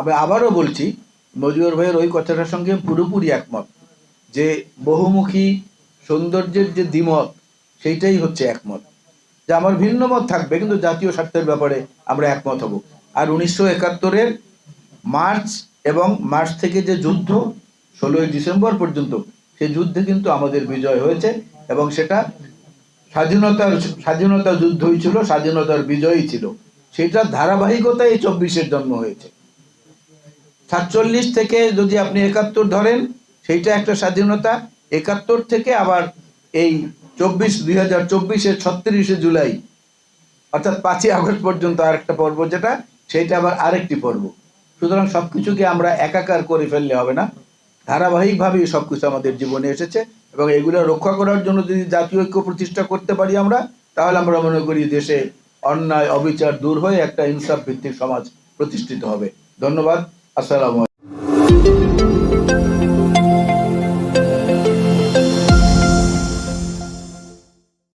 আমি আবারও বলছি মজিবর ভাইয়ের ওই কথাটার সঙ্গে পুরোপুরি একমত যে বহুমুখী সৌন্দর্যের যে দ্বিমত, সেইটাই হচ্ছে একমত। যে আমার ভিন্ন মত থাকবে, কিন্তু জাতীয় স্বার্থের ব্যাপারে আমরা একমত হব। আর উনিশশো একাত্তরের মার্চ এবং মার্চ থেকে যে যুদ্ধ, ষোলোই ডিসেম্বর পর্যন্ত সেই যুদ্ধে কিন্তু আমাদের বিজয় হয়েছে এবং সেটা স্বাধীনতার, স্বাধীনতা যুদ্ধই ছিল, স্বাধীনতার বিজয়ই ছিল। সেটার ধারাবাহিকতায় চব্বিশের জন্ম হয়েছে। সাতচল্লিশ থেকে যদি আপনি একাত্তর ধরেন, সেইটা একটা স্বাধীনতা। একাত্তর থেকে আবার এই চব্বিশ, দুই হাজার চব্বিশের ছত্রিশে জুলাই, অর্থাৎ পাঁচই আগস্ট পর্যন্ত আরেকটা পর্ব যেটা, সেইটা আবার আরেকটি পর্ব। সুতরাং সব কিছুকে আমরা একাকার করে ফেললে হবে না। ধারাবাহিকভাবেই সব কিছু আমাদের জীবনে এসেছে এবং এগুলো রক্ষা করার জন্য যদি জাতীয় ঐক্য প্রতিষ্ঠা করতে পারি আমরা, তাহলে আমরা মনে করি দেশে অন্যায়, অবিচার দূর হয়ে একটা ইনসাফ ভিত্তিক সমাজ প্রতিষ্ঠিত হবে। ধন্যবাদ। আসসালামু